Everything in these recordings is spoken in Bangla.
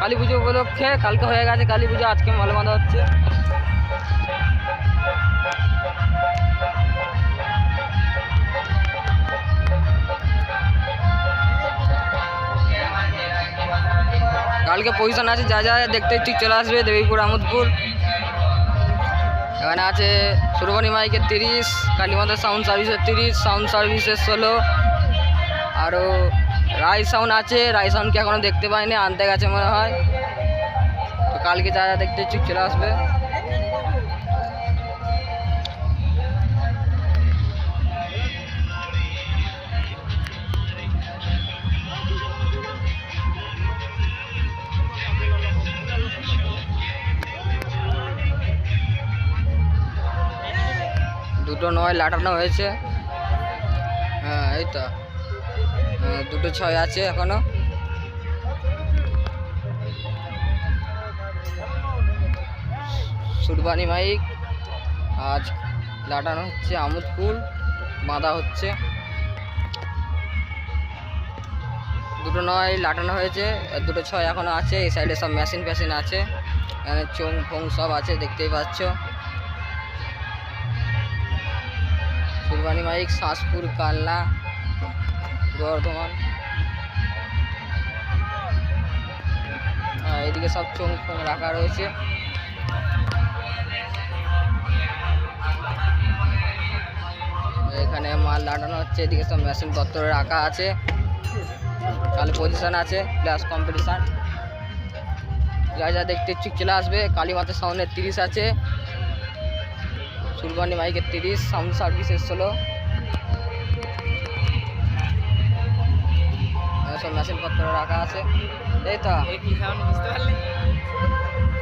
কালী পুজো উপলক্ষে, কালকে হয়ে গেছে কালী পুজো, আজকে মাল বাঁধা হচ্ছে। কালকে পজিশন আছে, যা যা দেখতে ঠিক চলে আসবে, দেবীপুর, আমোদপুর। এখানে আছে সুরবানি মাইকের তিরিশ কালীমাতা সাউন্ড সার্ভিসের তিরিশ, সাউন্ড সার্ভিসের ষোলো, আরও রাই সাউন্ড আছে রাই সাউন্ডকে এখনও দেখতে পাইনি, আনতে গেছে মনে হয়। তো কালকে যা যা দেখতে ঠিক চলে আসবে। দুটো নয়, লাটানো হয়েছে। হ্যাঁ এই তো। দুটো ছয় আছে এখনও। সুরবানি মাইক, আজ লাটানো হচ্ছে আমোদপুর বাঁধা হচ্ছে। দুটো নয় লাটানো হয়েছে, দুটো ছয় এখনও আছে, এই সাইডে সব মেশিন ফ্যাশিন আছে। এখানে চোং ফোং সব আছে, দেখতেই পাচ্ছ। ফুলবানি মাইক, শাঁসপুর, কালনা। বর্ধমান। এদিকে সব ফোং রাখা রয়েছে। এখানে মাল লাগানো হচ্ছে, এদিকে সব মেশিন পত্র রাখা আছে। কালী পজিশন আছে প্লাস কম্পিটিশান যা যা দেখতে ঠিক চলে আসবে। কালীমাতা সামনে তিরিশ আছে। সুরবানি মাইকের তিরিশ, সাউন্ড সার্ভিসের ষোলো। সব মেশিনপত্র রাখা আছে। এই তো। বুঝতে পারলে?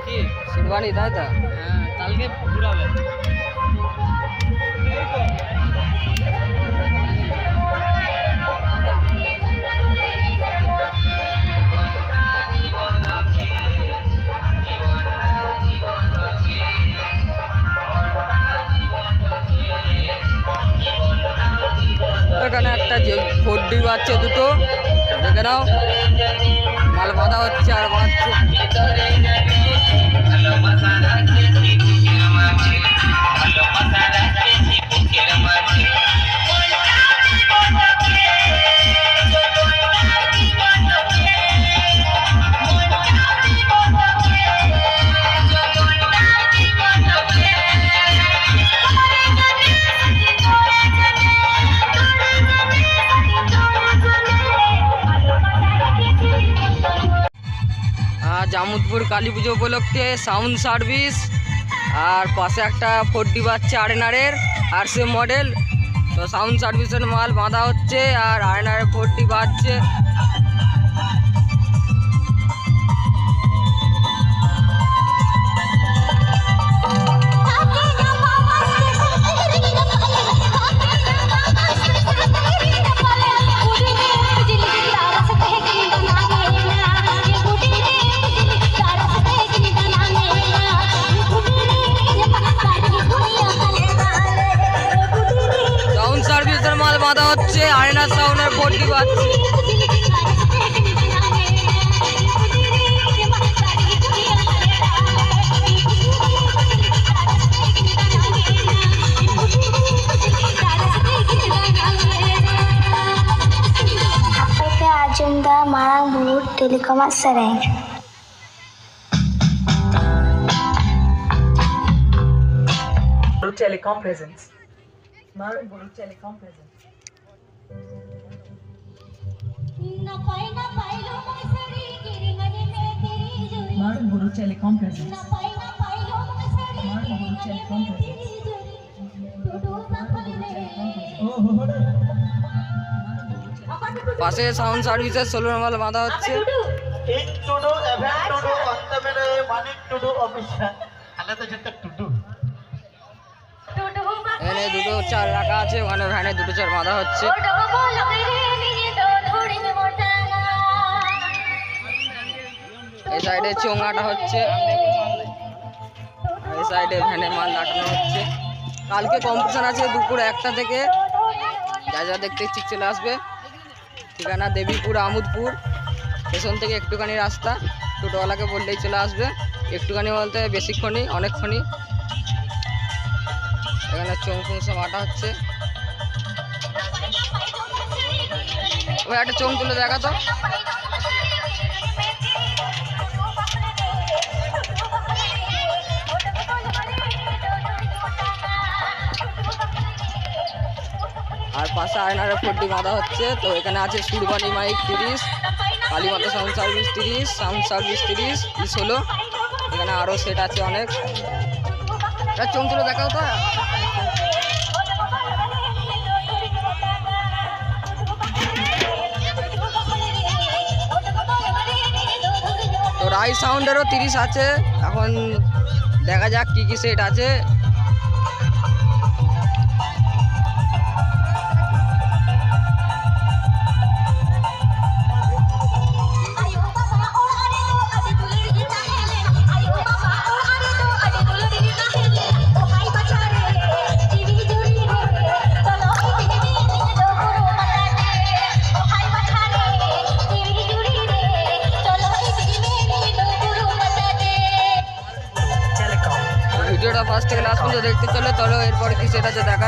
কি? সুরবানি তাই তো? হ্যাঁ কালকে ঘুরাবে। এখানে একটা যে ফোর ডি বাচ্চা দুটো। দেখে নাও। মাল হচ্ছে আর বাঁধছে। আজ আমোদপুর কালী পুজো উপলক্ষে সাউন্ড সার্ভিস, আর পাশে একটা ফোর ডি বাচ্চা আরেনারের আর সে মডেল তো সাউন্ড সার্ভিসের মাল বাঁধা হচ্ছে, আর আরেনারের ফোর ডি বাজছে। বাঁধা হচ্ছে আয়না সাউনের ভর্তি পাচ্ছে Agenda Marang Bulu Telekomat Serang. Telecom Presents. Marang Telecom Presents. পাশে সাউন্ড সার্ভিসের ষোলো নম্বর বাঁধা হচ্ছে। দুটো। চার রাখা আছে ওখানে ভ্যানে দুটো চার বাঁধা হচ্ছে। এই সাইডে চোঙাটা হচ্ছে। এই সাইডে ভ্যানে মাল লাটানো হচ্ছে। কালকে কম্পিটিশন আছে দুপুর একটা থেকে। যা যা দেখতে ঠিক চলে আসবে। ঠিকানা দেবীপুর, আমোদপুর। স্টেশন থেকে একটুখানি রাস্তা। টোটোওয়ালাকে বললেই চলে আসবে। একটুখানি বলতে বেশিক্ষণই, অনেকক্ষণই। এখানে চৌকুন সব আটা হচ্ছে। ওই একটা চোখ তুলে দেখা তো। আর পাশে আয়নারে ফোরটি বাঁধা হচ্ছে। তো এখানে আছে সুরবানি মাইক তিরিশ, কালীমাতা সাউন্ড সার্ভিস তিরিশ, সাউন্ড সার্ভিস তিরিশ ষোলো এখানে আরও সেট আছে অনেক। চোখ দেখাও তো। তো রাই সাউন্ডেরও তিরিশ আছে। এখন দেখা যাক কী কী সেট আছে। সেট যে দেখায়